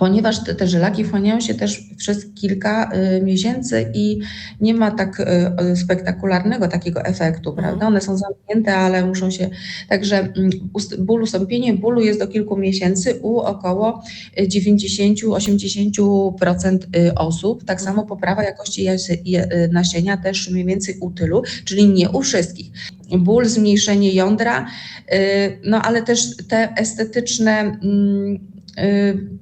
ponieważ te, te żylaki wchłaniają się też przez kilka y, miesięcy i nie ma tak y, spektakularnego takiego efektu, Mhm. prawda? One są zamknięte, ale muszą się. Także ust- ból, ustąpienie bólu jest do kilku miesięcy u około y, 90-80% y, osób. Tak samo poprawa jakości y, nasienia też mniej więcej u tylu, czyli nie u wszystkich. Ból, zmniejszenie jądra, y, no ale też te estetyczne. mm, y,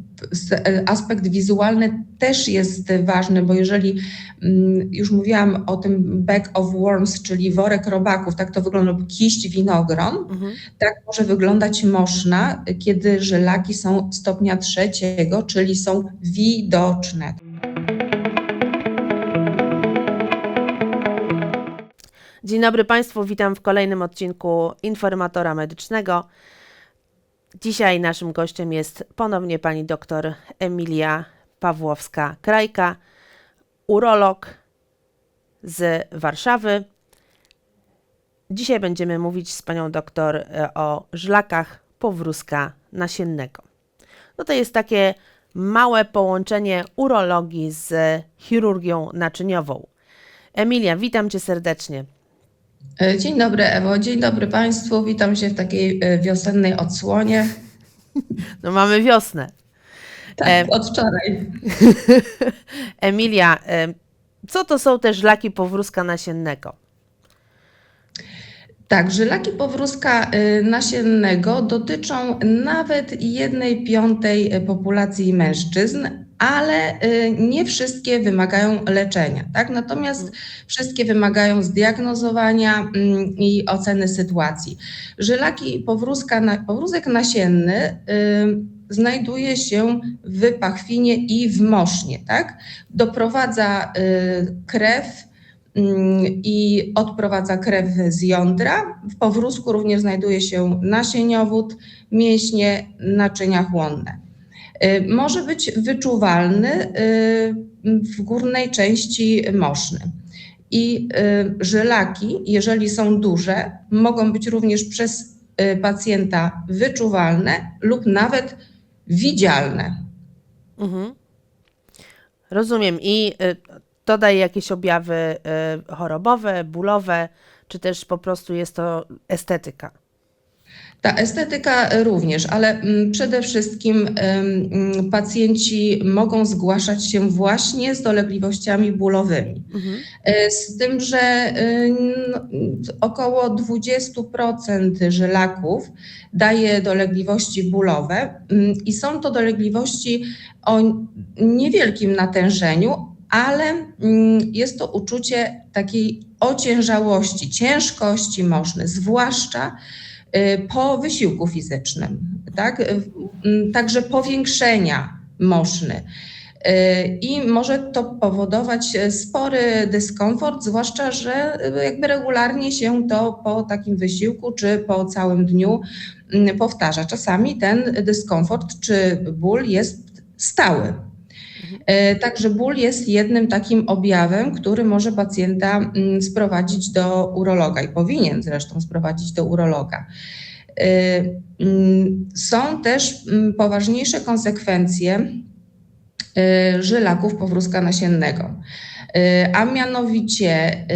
aspekt wizualny też jest ważny, bo jeżeli mm, już mówiłam o tym bag of worms, czyli worek robaków, tak to wygląda, lub kiść winogron, Mhm. tak może wyglądać moszna, kiedy żylaki są stopnia trzeciego, czyli są widoczne. Dzień dobry Państwu, witam w kolejnym odcinku Informatora Medycznego. Dzisiaj naszym gościem jest ponownie pani doktor Emilia Pawłowska-Krajka, urolog z Warszawy. Dzisiaj będziemy mówić z panią doktor e, o żlakach powrózka nasiennego. No to jest takie małe połączenie urologii z chirurgią naczyniową. Emilia, witam cię serdecznie. E, Dzień dobry Ewo, dzień dobry Państwu, witam się w takiej e, wiosennej odsłonie. No mamy wiosnę. Tak, E, od wczoraj. Emilia, co to są te żlaki powrózka nasiennego? Tak, żylaki powrózka y, nasiennego dotyczą nawet jednej piątej y, populacji mężczyzn, ale y, nie wszystkie wymagają leczenia, tak? Natomiast wszystkie wymagają zdiagnozowania mm, i oceny sytuacji. Żylaki powrózka, powrózek nasienny znajduje się w pachwinie i w mosznie, tak? Doprowadza krew i odprowadza krew z jądra. W powrózku również znajduje się nasieniowód, mięśnie, naczynia chłonne. Y, Może być wyczuwalny y, w górnej części moszny. I y, żylaki, jeżeli są duże, mogą być również przez pacjenta wyczuwalne lub nawet widzialne. Mhm. Rozumiem. I to daje jakieś objawy e, chorobowe, bólowe, czy też po prostu jest to estetyka? Ta estetyka również, ale mm, przede wszystkim mm, pacjenci mogą zgłaszać się właśnie z dolegliwościami bólowymi. Mhm. E, Z tym, że no, około 20% żylaków daje dolegliwości bólowe mm, i są to dolegliwości o niewielkim natężeniu, ale mm, jest to uczucie takiej ociężałości, ciężkości moszny, zwłaszcza y, po wysiłku fizycznym, tak? Y, mm, Także powiększenia moszny. Y, I może to powodować e, spory dyskomfort, zwłaszcza, że jakby regularnie się to po takim wysiłku czy po całym dniu mm, powtarza. Czasami ten dyskomfort czy ból jest stały. E, Także ból jest jednym takim objawem, który może pacjenta mm, sprowadzić do urologa i powinien zresztą sprowadzić do urologa. E, mm, Są też mm, poważniejsze konsekwencje e, żylaków powrózka nasiennego. E, A mianowicie e,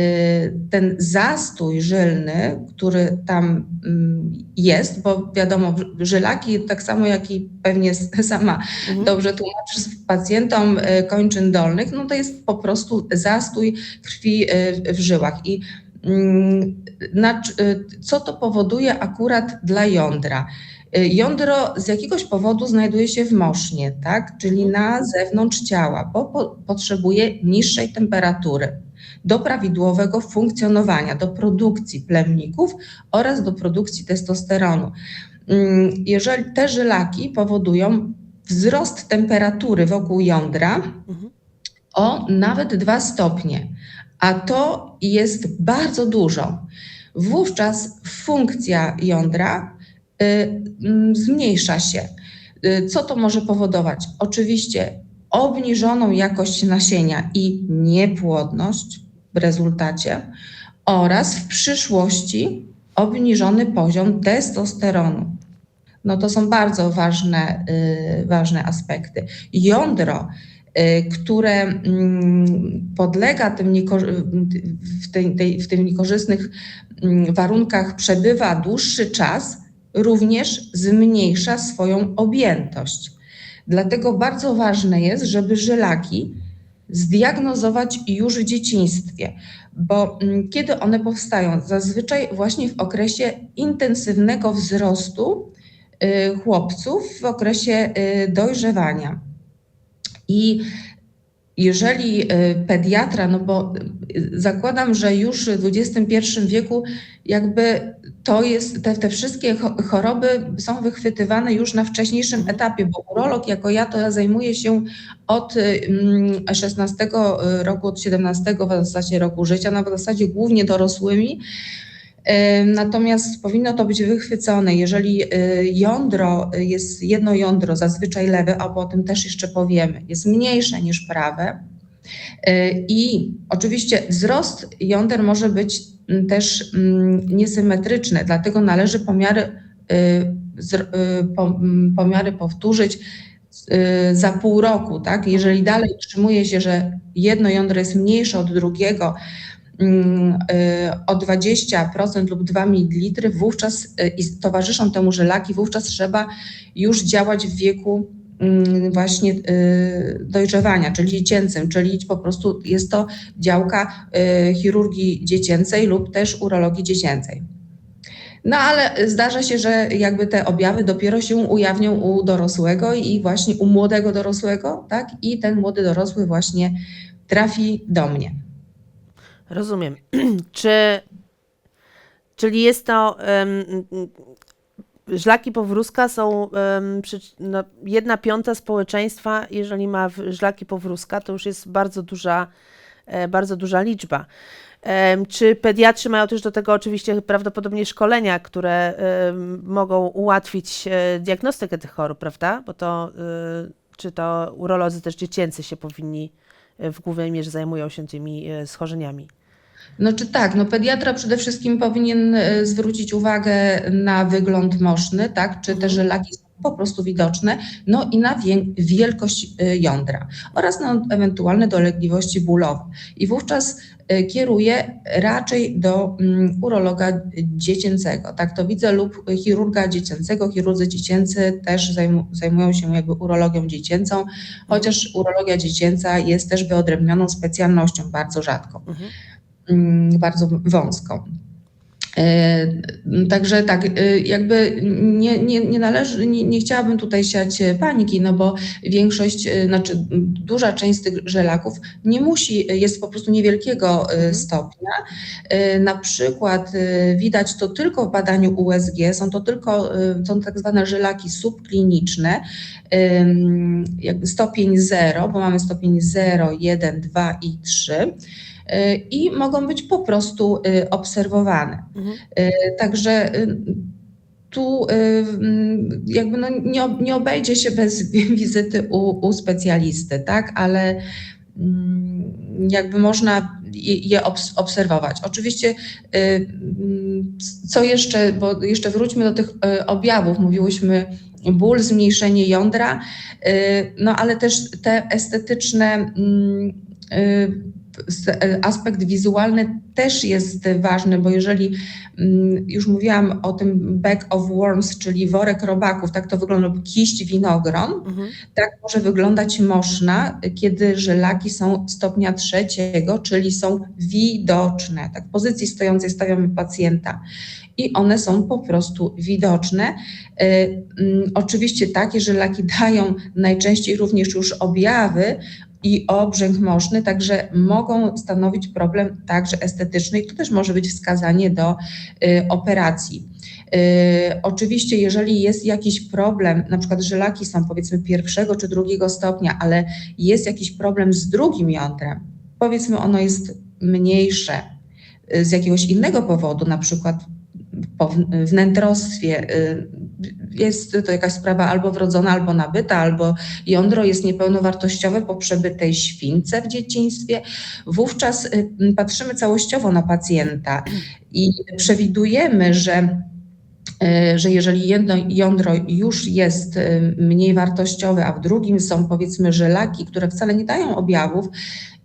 ten zastój żylny, który tam mm, jest, bo wiadomo, żylaki, tak samo jak i pewnie sama Mhm. dobrze tłumaczysz pacjentom e, kończyn dolnych, no to jest po prostu zastój krwi w żyłach. I mm, co to powoduje akurat dla jądra? E, Jądro z jakiegoś powodu znajduje się w mosznie, tak? czyli na zewnątrz ciała, bo po, potrzebuje niższej temperatury do prawidłowego funkcjonowania, do produkcji plemników oraz do produkcji testosteronu. Mm, Jeżeli te żylaki powodują wzrost temperatury wokół jądra Mhm. o nawet 2 stopnie, a to jest bardzo dużo. Wówczas funkcja jądra y, zmniejsza się. Y, Co to może powodować? Oczywiście obniżoną jakość nasienia i niepłodność w rezultacie oraz w przyszłości obniżony poziom testosteronu. No to są bardzo ważne, y, ważne aspekty. Jądro, y, które mm, podlega tym w, tej, tej, w tych niekorzystnych mm, warunkach przebywa dłuższy czas, również zmniejsza swoją objętość. Dlatego bardzo ważne jest, żeby żylaki zdiagnozować już w dzieciństwie, bo mm, kiedy one powstają? Zazwyczaj właśnie w okresie intensywnego wzrostu y, chłopców, w okresie y, dojrzewania. I jeżeli y, pediatra, no bo zakładam, że już w XXI wieku jakby to jest, te, te wszystkie cho- choroby są wychwytywane już na wcześniejszym etapie, bo urolog jako ja to ja zajmuję się od y, mm, 16 roku, od 17 w zasadzie roku życia, no w zasadzie głównie dorosłymi. Y, Natomiast powinno to być wychwycone. Jeżeli y, jądro y, jest jedno jądro, zazwyczaj lewe, a o tym też jeszcze powiemy, jest mniejsze niż prawe. y, I oczywiście wzrost jąder może być też mm, niesymetryczny, dlatego należy pomiary, y, y, mm, pomiary powtórzyć y, za pół roku. Tak? Jeżeli dalej utrzymuje się, że jedno jądro jest mniejsze od drugiego, mm, o 20% lub 2 ml, wówczas towarzyszą temu żylaki, wówczas trzeba już działać w wieku właśnie y, dojrzewania, czyli dziecięcym, czyli po prostu jest to działka y, chirurgii dziecięcej lub też urologii dziecięcej. No ale zdarza się, że jakby te objawy dopiero się ujawnią u dorosłego i właśnie u młodego dorosłego, tak? I ten młody dorosły właśnie trafi do mnie. Rozumiem. Czy, czyli jest to. Żlaki powrózka są em, przyczy- no, jedna piąta społeczeństwa, jeżeli ma żlaki powrózka, to już jest bardzo duża, e, bardzo duża liczba. Em, Czy pediatrzy mają też do tego oczywiście prawdopodobnie szkolenia, które em, mogą ułatwić e, diagnostykę tych chorób, prawda? Bo to y, czy to urolodzy też dziecięcy się powinni e, w głównej mierze zajmują się tymi e, schorzeniami? No czy tak, no pediatra przede wszystkim powinien e, zwrócić uwagę na wygląd moszny, tak, czy te żylaki są po prostu widoczne, no i na wielkość e, jądra oraz na ewentualne dolegliwości bólowe. I wówczas e, kieruję raczej do mm, urologa dziecięcego, tak to widzę, lub chirurga dziecięcego. Chirurdzy dziecięcy też zajmu- zajmują się jakby urologią dziecięcą, chociaż urologia dziecięca jest też wyodrębnioną specjalnością, bardzo rzadką Mhm. Mm, bardzo wąską. E, Także tak, e, jakby nie, nie, nie należy, nie, nie chciałabym tutaj siać e, paniki, no bo większość, znaczy duża część z tych żelaków nie musi, jest po prostu niewielkiego Mhm. stopnia. Na przykład widać to tylko w badaniu USG, są to tylko, są tak zwane żelaki subkliniczne, stopień 0, bo mamy stopień 0, 1, 2 i 3 y, i mogą być po prostu y, obserwowane. Mhm. Y, Także y, tu y, jakby no nie, nie obejdzie się bez wizyty u, u specjalisty, tak, ale mm, jakby można je je obs- obserwować. Oczywiście, y, mm, co jeszcze, bo jeszcze wróćmy do tych y, objawów. Mówiłyśmy ból, zmniejszenie jądra, y, no ale też te estetyczne mm, y, aspekt wizualny też jest ważny, bo jeżeli mm, już mówiłam o tym bag of worms, czyli worek robaków, tak to wygląda, lub kiść winogron, Mhm. tak może wyglądać moszna, kiedy żylaki są stopnia trzeciego, czyli są widoczne. Tak w pozycji stojącej stawiamy pacjenta i one są po prostu widoczne. Y, mm, Oczywiście takie żylaki dają najczęściej również już objawy i obrzęk moszny, także mogą stanowić problem także estetyczny i to też może być wskazanie do y, operacji. Y, Oczywiście, jeżeli jest jakiś problem, na przykład żylaki są powiedzmy pierwszego czy drugiego stopnia, ale jest jakiś problem z drugim jądrem, powiedzmy ono jest mniejsze y, z jakiegoś innego powodu, na przykład w- wnętrostwie, y, jest to jakaś sprawa albo wrodzona, albo nabyta, albo jądro jest niepełnowartościowe po przebytej śwince w dzieciństwie, wówczas y, patrzymy całościowo na pacjenta i przewidujemy, że e, że jeżeli jedno jądro już jest mniej wartościowe, a w drugim są powiedzmy żelaki, które wcale nie dają objawów,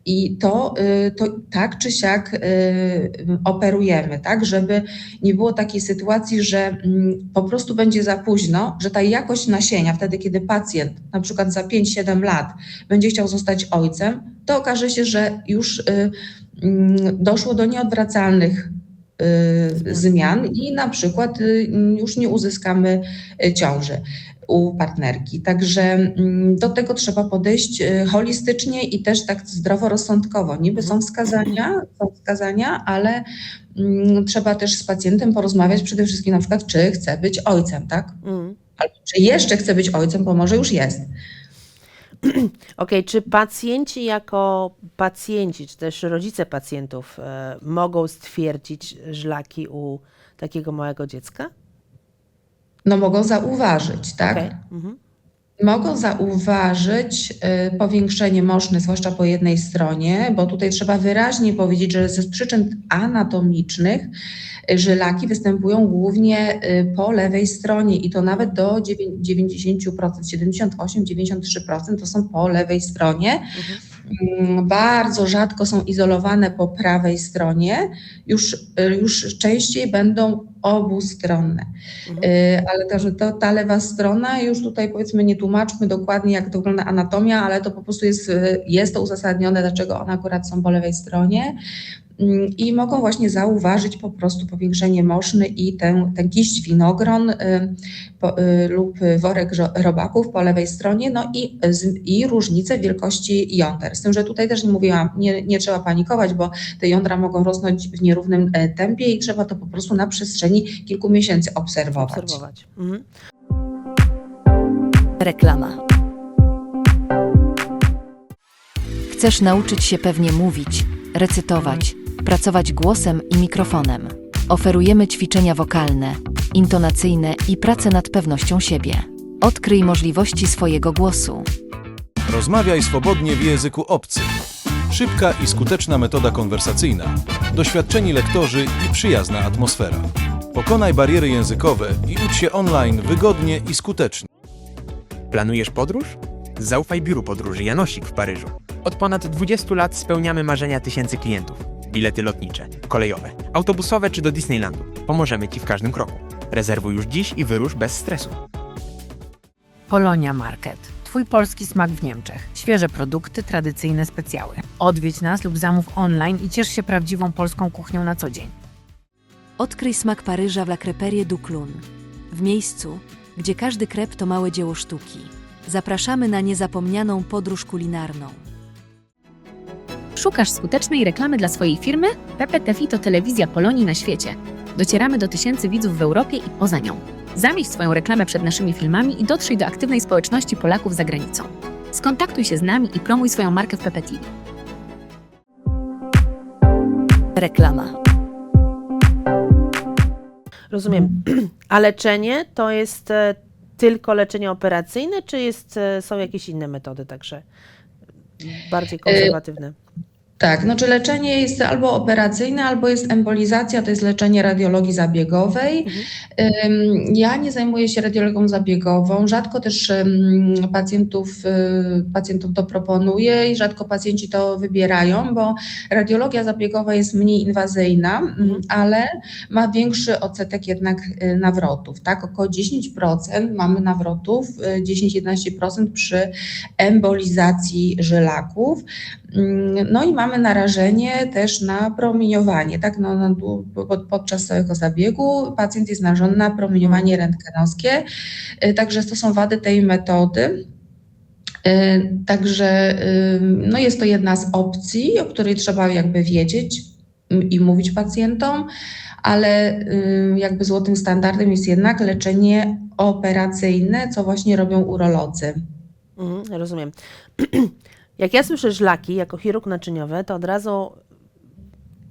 i to, y, to tak czy siak y, operujemy, tak, żeby nie było takiej sytuacji, że mm, po prostu będzie za późno, że ta jakość nasienia, wtedy kiedy pacjent na przykład za 5-7 lat będzie chciał zostać ojcem, to okaże się, że już y, mm, doszło do nieodwracalnych zmian i na przykład y, już nie uzyskamy y, ciąży u partnerki. Także mm, do tego trzeba podejść y, holistycznie i też tak zdroworozsądkowo. Niby są wskazania, są wskazania, ale mm, trzeba też z pacjentem porozmawiać przede wszystkim na przykład, czy chce być ojcem, tak? Mm. Albo czy jeszcze chce być ojcem, bo może już jest. Okej, czy pacjenci jako pacjenci, czy też rodzice pacjentów e, mogą stwierdzić żlaki u takiego małego dziecka? No mogą zauważyć, tak? Mhm. Mogą zauważyć y, powiększenie moszny, zwłaszcza po jednej stronie, bo tutaj trzeba wyraźnie powiedzieć, że ze przyczyn anatomicznych y, żylaki występują głównie y, po lewej stronie i to nawet do dziewię- 90%, 78-93% to są po lewej stronie. Mhm. Mm, Bardzo rzadko są izolowane po prawej stronie, już, y, już częściej będą obustronne. Mhm. Y, Ale to, że to, ta lewa strona, już tutaj powiedzmy nie tłumaczmy dokładnie, jak to wygląda anatomia, ale to po prostu jest, y, jest to uzasadnione, dlaczego one akurat są po lewej stronie. Mm, I mogą właśnie zauważyć po prostu powiększenie moszny i ten, ten kiść winogron y, po, y, lub worek robaków po lewej stronie, no i, i różnicę wielkości jąder. Z tym, że tutaj też nie mówiłam, nie, nie trzeba panikować, bo te jądra mogą rosnąć w nierównym e, tempie i trzeba to po prostu na przestrzeni kilku miesięcy obserwować. Obserwować. Mhm. Reklama. Chcesz nauczyć się pewnie mówić, recytować, pracować głosem i mikrofonem. Oferujemy ćwiczenia wokalne, intonacyjne i pracę nad pewnością siebie. Odkryj możliwości swojego głosu. Rozmawiaj swobodnie w języku obcym. Szybka i skuteczna metoda konwersacyjna, doświadczeni lektorzy i przyjazna atmosfera. Pokonaj bariery językowe i ucz się online wygodnie i skutecznie. Planujesz podróż? Zaufaj biuru podróży Janosik w Paryżu. Od ponad 20 lat spełniamy marzenia tysięcy klientów. Bilety lotnicze, kolejowe, autobusowe czy do Disneylandu. Pomożemy Ci w każdym kroku. Rezerwuj już dziś i wyrusz bez stresu. Polonia Market. Twój polski smak w Niemczech. Świeże produkty, tradycyjne specjały. Odwiedź nas lub zamów online i ciesz się prawdziwą polską kuchnią na co dzień. Odkryj smak Paryża w La Creperie du Clun. W miejscu, gdzie każdy krep to małe dzieło sztuki. Zapraszamy na niezapomnianą podróż kulinarną. Szukasz skutecznej reklamy dla swojej firmy? PPTV to telewizja Polonii na świecie. Docieramy do tysięcy widzów w Europie i poza nią. Zamieść swoją reklamę przed naszymi filmami i dotrzyj do aktywnej społeczności Polaków za granicą. Skontaktuj się z nami i promuj swoją markę w PPTV. Reklama. Rozumiem. A leczenie to jest e, tylko leczenie operacyjne, czy jest, e, są jakieś inne metody także bardziej konserwatywne? Tak, no czy leczenie jest albo operacyjne, albo jest embolizacja, to jest leczenie radiologii zabiegowej. Ym, Ja nie zajmuję się radiologią zabiegową, rzadko też pacjentów, y, pacjentom to proponuję i rzadko pacjenci to wybierają, bo radiologia zabiegowa jest mniej inwazyjna, ym, ale ma większy odsetek jednak y, nawrotów, tak? Około 10% mamy nawrotów, y, 10-11% przy embolizacji żylaków. Mm, No i mamy narażenie też na promieniowanie, tak? No, no, podczas całego zabiegu pacjent jest narażony na promieniowanie rentgenowskie, y, także to są wady tej metody. Y, Także y, no jest to jedna z opcji, o której trzeba jakby wiedzieć mm, i mówić pacjentom, ale jakby złotym standardem jest jednak leczenie operacyjne, co właśnie robią urolodzy. Mhm, rozumiem. Jak ja słyszę żlaki jako chirurg naczyniowy, to od razu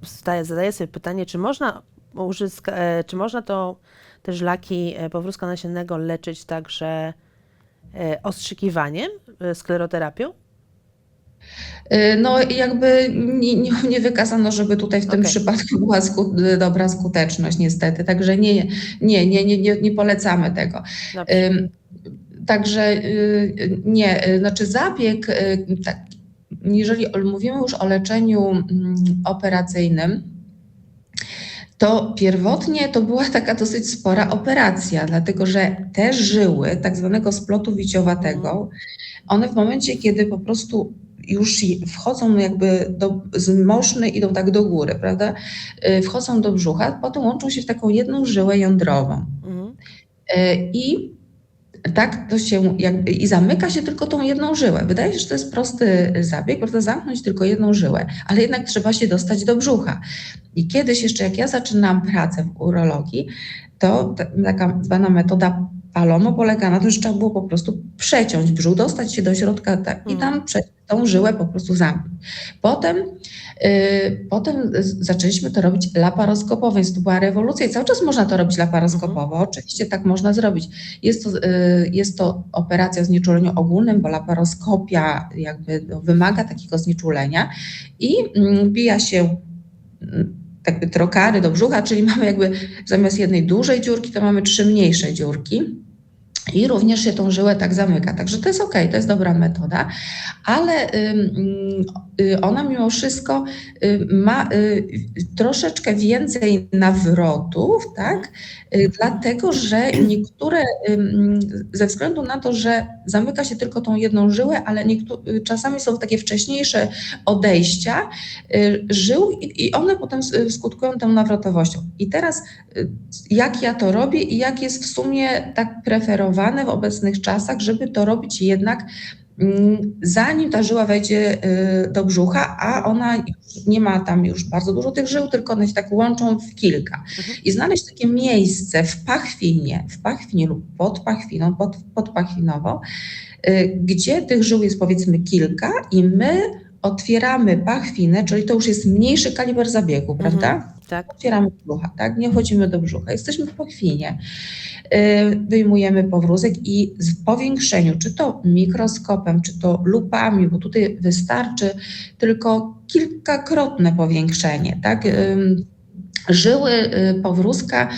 zadaję, zadaję sobie pytanie, czy można, uzyska, e, czy można to, te żlaki e, powrózka nasiennego leczyć także e, ostrzykiwaniem, skleroterapią? No jakby nie, nie, nie wykazano, żeby tutaj w tym Okej. przypadku była sku, dobra skuteczność niestety, także nie, nie, nie, nie, nie, nie polecamy tego. Dobrze. Także y, nie, y, znaczy zabieg, y, tak, jeżeli mówimy już o leczeniu mm, operacyjnym, to pierwotnie to była taka dosyć spora operacja, dlatego że te żyły tak zwanego splotu wiciowatego, one w momencie, kiedy po prostu już wchodzą jakby do, z moszny, idą tak do góry, prawda? Wchodzą do brzucha, potem łączą się w taką jedną żyłę jądrową. Mhm. I tak to się jakby, i zamyka się tylko tą jedną żyłę. Wydaje się, że to jest prosty zabieg, prawda? Zamknąć tylko jedną żyłę, ale jednak trzeba się dostać do brzucha. I kiedyś jeszcze, jak ja zaczynałam pracę w urologii, to ta- taka zwana metoda Palomo polega na tym, że trzeba było po prostu przeciąć brzuch, dostać się do środka tak, i tam prze, tą żyłę po prostu zamknąć. Potem, y, potem zaczęliśmy to robić laparoskopowo, więc to była rewolucja i cały czas można to robić laparoskopowo. Oczywiście tak można zrobić. Jest to, y, jest to operacja o znieczuleniu ogólnym, bo laparoskopia jakby no, wymaga takiego znieczulenia i mm, wbija się mm, jakby trokary do brzucha, czyli mamy jakby zamiast jednej dużej dziurki, to mamy trzy mniejsze dziurki. I również się tą żyłę tak zamyka. Także to jest ok, to jest dobra metoda, ale ona mimo wszystko y, ma y, troszeczkę więcej nawrotów, tak? Y, Dlatego, że niektóre, ze względu na to, że zamyka się tylko tą jedną żyłę, ale niektó- y, czasami są takie wcześniejsze odejścia y, żył i one potem skutkują tą nawrotowością. I teraz y, jak ja to robię i jak jest w sumie tak preferowane w obecnych czasach, żeby to robić jednak zanim ta żyła wejdzie y, do brzucha, a ona nie ma tam już bardzo dużo tych żył, tylko one się tak łączą w kilka. I znaleźć takie miejsce w pachwinie, w pachwinie lub pod pachwiną, pod, podpachwinową, y, gdzie tych żył jest powiedzmy kilka i my otwieramy pachwinę, czyli to już jest mniejszy kaliber zabiegu, prawda? Tak. Otwieramy brzucha, tak? Nie wchodzimy do brzucha. Jesteśmy w pachwinie. Y, Wyjmujemy powrózek i w powiększeniu, czy to mikroskopem, czy to lupami, bo tutaj wystarczy tylko kilkakrotne powiększenie, tak? Żyły y, powrózka,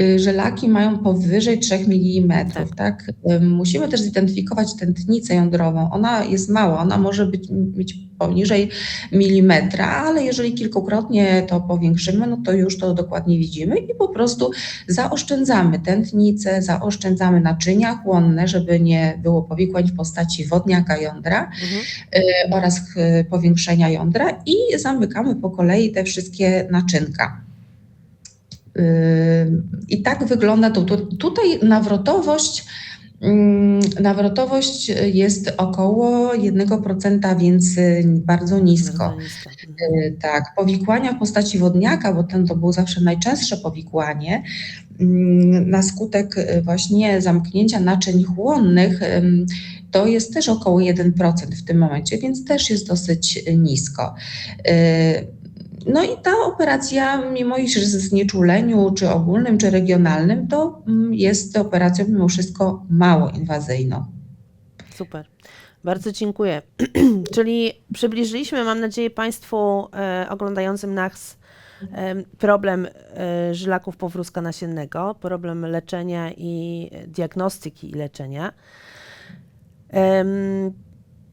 y, żelaki mają powyżej 3 mm, Tak. tak? Musimy też zidentyfikować tętnicę jądrową. Ona jest mała, ona może być, być poniżej milimetra, ale jeżeli kilkukrotnie to powiększymy, no to już to dokładnie widzimy i po prostu zaoszczędzamy tętnicę, zaoszczędzamy naczynia chłonne, żeby nie było powikłań w postaci wodniaka jądra Mhm. y, oraz y, powiększenia jądra i zamykamy po kolei te wszystkie naczynka. I tak wygląda to. Tu- Tutaj nawrotowość, nawrotowość jest około 1%, więc y, bardzo nisko. Y, Tak, powikłania w postaci wodniaka, bo ten to było zawsze najczęstsze powikłanie, na skutek y, właśnie zamknięcia naczyń chłonnych, to jest też około 1% w tym momencie, więc też jest dosyć nisko. No i ta operacja, mimo iż znieczuleniu, czy ogólnym, czy regionalnym, to mm, jest operacją mimo wszystko mało inwazyjną. Super. Bardzo dziękuję. Czyli przybliżyliśmy, mam nadzieję, Państwu e, oglądającym nas e, problem e, żylaków powrózka nasiennego, problem leczenia i diagnostyki i leczenia. Em,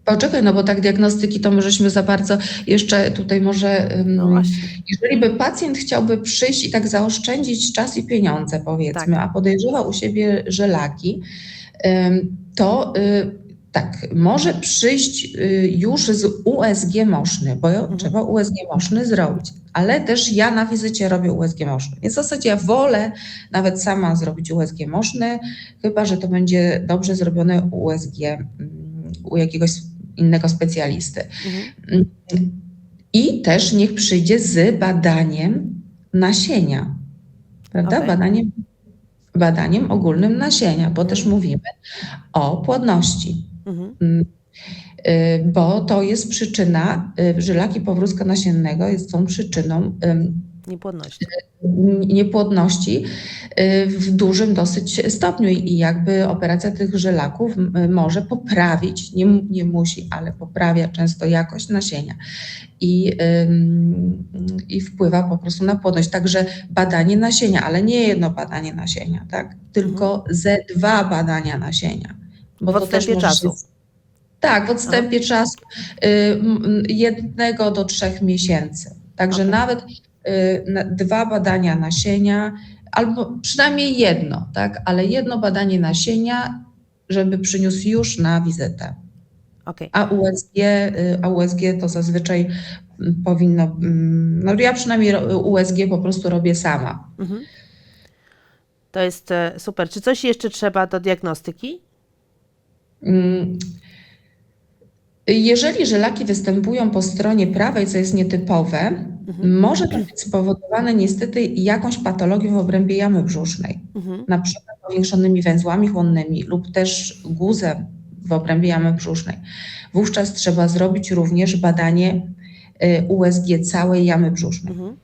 Poczekaj, no bo tak diagnostyki to my żeśmy za bardzo jeszcze tutaj może, no jeżeli by pacjent chciałby przyjść i tak zaoszczędzić czas i pieniądze powiedzmy, Tak. a podejrzewa u siebie żelaki, to y, tak, może przyjść y, już z USG moszny, bo Mhm. trzeba USG moszny zrobić, ale też ja na wizycie robię USG moszny, więc w zasadzie ja wolę nawet sama zrobić USG moszny, chyba, że to będzie dobrze zrobione USG mm, u jakiegoś innego specjalisty. Mhm. I też niech przyjdzie z badaniem nasienia, prawda? Okej. Badaniem, badaniem ogólnym nasienia, bo też mówimy o płodności, Mhm. Y, bo to jest przyczyna, y, żylaki powrózka nasiennego jest tą przyczyną Niepłodności. niepłodności y, w dużym dosyć stopniu i jakby operacja tych żelaków może poprawić, nie, nie musi, ale poprawia często jakość nasienia i, i wpływa po prostu na płodność. Także badanie nasienia, ale nie jedno badanie nasienia, tak? tylko ze dwa badania nasienia. W odstępie może czasu. Się, tak, w odstępie czasu y, jednego do trzech miesięcy. Także Okej. nawet na- dwa badania nasienia, albo przynajmniej jedno, tak, ale jedno badanie nasienia, żeby przyniósł już na wizytę. Okej. A USG, y, a USG to zazwyczaj mm, powinno, mm, no ja przynajmniej USG po prostu robię sama. Mhm. To jest e, super. Czy coś jeszcze trzeba do diagnostyki? Mm. Jeżeli żelaki występują po stronie prawej, co jest nietypowe, Mhm. może to być spowodowane niestety jakąś patologią w obrębie jamy brzusznej, Mhm. na przykład powiększonymi węzłami chłonnymi lub też guzem w obrębie jamy brzusznej. Wówczas trzeba zrobić również badanie y, USG całej jamy brzusznej, Mhm.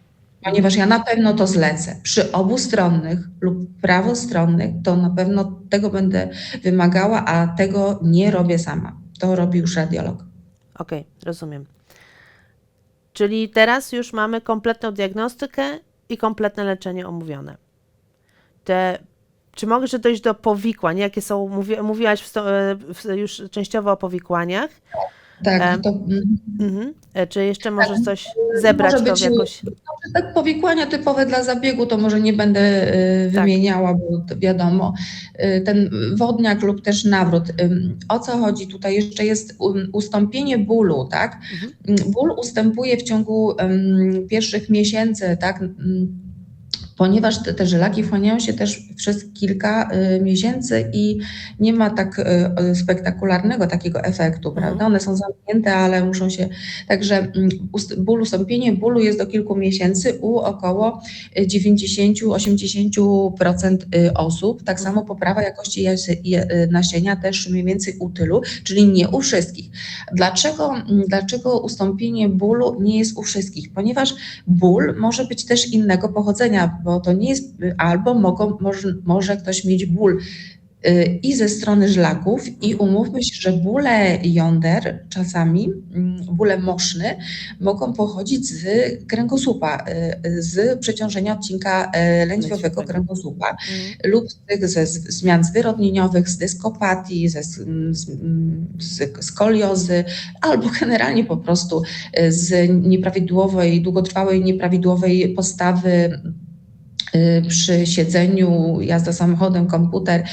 ponieważ ja na pewno to zlecę. Przy obustronnych lub prawostronnych to na pewno tego będę wymagała, a tego nie robię sama. To robi już radiolog. Okej, rozumiem. Czyli teraz już mamy kompletną diagnostykę i kompletne leczenie omówione. Te, czy mogę dojść do powikłań? Jakie są, mówi, mówiłaś w e, w, już częściowo o powikłaniach. Tak, Em, to Mhm. E, Czy jeszcze możesz coś zebrać może być, jakoś... tak powikłania typowe dla zabiegu to może nie będę y, Tak. wymieniała, bo wiadomo, ten wodniak lub też nawrót. O co chodzi tutaj? Jeszcze jest ustąpienie bólu, tak? Mhm. Ból ustępuje w ciągu pierwszych miesięcy, tak? Ponieważ te, te żelaki wchłaniają się też przez kilka y, miesięcy i nie ma tak y, spektakularnego takiego efektu, Mhm. prawda? One są zamknięte, ale muszą się. Także mm, ust- ból, ustąpienie bólu jest do kilku miesięcy u około y, 90-80% y, osób. Tak samo poprawa jakości y, nasienia też mniej więcej u tylu, czyli nie u wszystkich. Dlaczego, mm, dlaczego ustąpienie bólu nie jest u wszystkich? Ponieważ ból może być też innego pochodzenia, bo to nie jest, albo mogą, może, może ktoś mieć ból y, i ze strony żlaków i umówmy się, że bóle jąder czasami, mm, bóle moszny mogą pochodzić z kręgosłupa, y, z przeciążenia odcinka y, lędźwiowego kręgosłupa Mhm. lub z tych ze zmian zwyrodnieniowych, z dyskopatii, ze z, z, skoliozy, albo generalnie po prostu z nieprawidłowej, długotrwałej nieprawidłowej postawy przy siedzeniu, jazda samochodem, komputer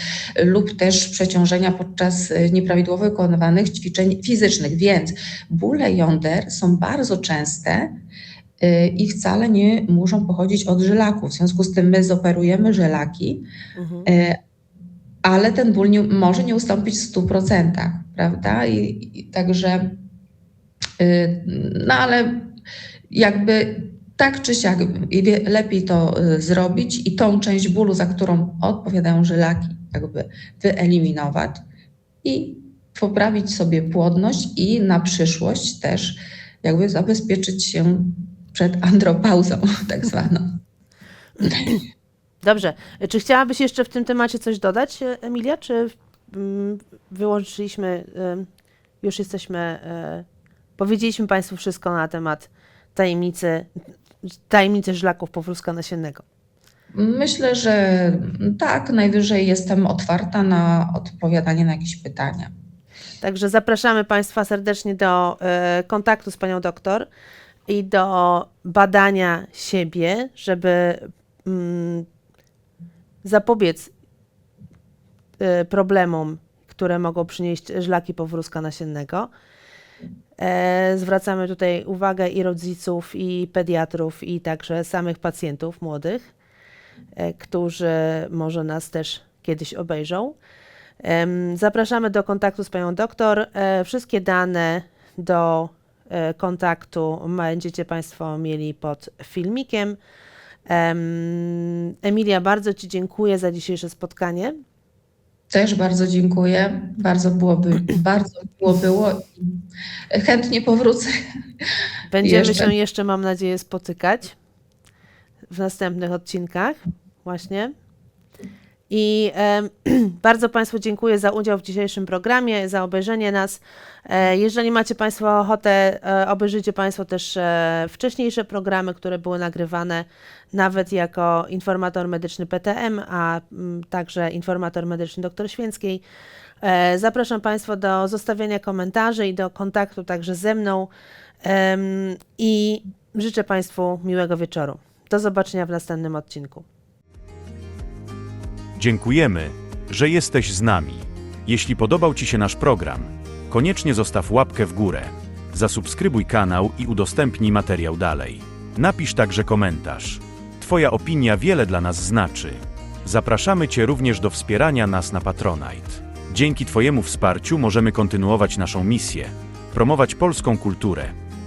y, lub też przeciążenia podczas y, nieprawidłowo wykonywanych ćwiczeń fizycznych. Więc bóle jąder są bardzo częste y, i wcale nie muszą pochodzić od żelaków. W związku z tym my zoperujemy żelaki, Mhm. Ale ten ból nie, może nie ustąpić w 100%, prawda? I, i także, y, no ale jakby tak czy siak lepiej to y, zrobić i tą część bólu, za którą odpowiadają żylaki, jakby wyeliminować i poprawić sobie płodność i na przyszłość też jakby zabezpieczyć się przed andropauzą tak zwaną. Dobrze. Czy chciałabyś jeszcze w tym temacie coś dodać, e, Emilia? Czy mm, wyłączyliśmy, em, już jesteśmy, e, powiedzieliśmy Państwu wszystko na temat tajemnicy, tajemnicy żlaków powrózka nasiennego. Myślę, że tak, najwyżej jestem otwarta na odpowiadanie na jakieś pytania. Także zapraszamy Państwa serdecznie do e, kontaktu z Panią doktor i do badania siebie, żeby mm, zapobiec e, problemom, które mogą przynieść żlaki powrózka nasiennego. E, zwracamy tutaj uwagę i rodziców, i pediatrów, i także samych pacjentów młodych, e, którzy może nas też kiedyś obejrzą. Zapraszamy do kontaktu z panią doktor. E, Wszystkie dane do kontaktu będziecie Państwo mieli pod filmikiem. Em, Emilia, bardzo Ci dziękuję za dzisiejsze spotkanie. Też bardzo dziękuję. Bardzo byłoby, bardzo miło było. i Chętnie powrócę. Będziemy Jeszcze. się jeszcze, mam nadzieję, spotykać. w następnych odcinkach. Właśnie. I bardzo Państwu dziękuję za udział w dzisiejszym programie, za obejrzenie nas. E, jeżeli macie Państwo ochotę, e, obejrzyjcie Państwo też e, wcześniejsze programy, które były nagrywane nawet jako informator medyczny PTM, a także informator medyczny dr Święckiej. Zapraszam Państwa do zostawiania komentarzy i do kontaktu także ze mną i życzę Państwu miłego wieczoru. Do zobaczenia w następnym odcinku. Dziękujemy, że jesteś z nami. Jeśli podobał Ci się nasz program, koniecznie zostaw łapkę w górę, zasubskrybuj kanał i udostępnij materiał dalej. Napisz także komentarz. Twoja opinia wiele dla nas znaczy. Zapraszamy Cię również do wspierania nas na Patronite. Dzięki Twojemu wsparciu możemy kontynuować naszą misję, promować polską kulturę,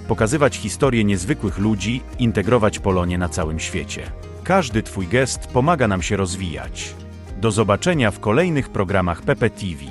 pokazywać historię niezwykłych ludzi, integrować Polonię na całym świecie. Każdy Twój gest pomaga nam się rozwijać. Do zobaczenia w kolejnych programach Pepe TV.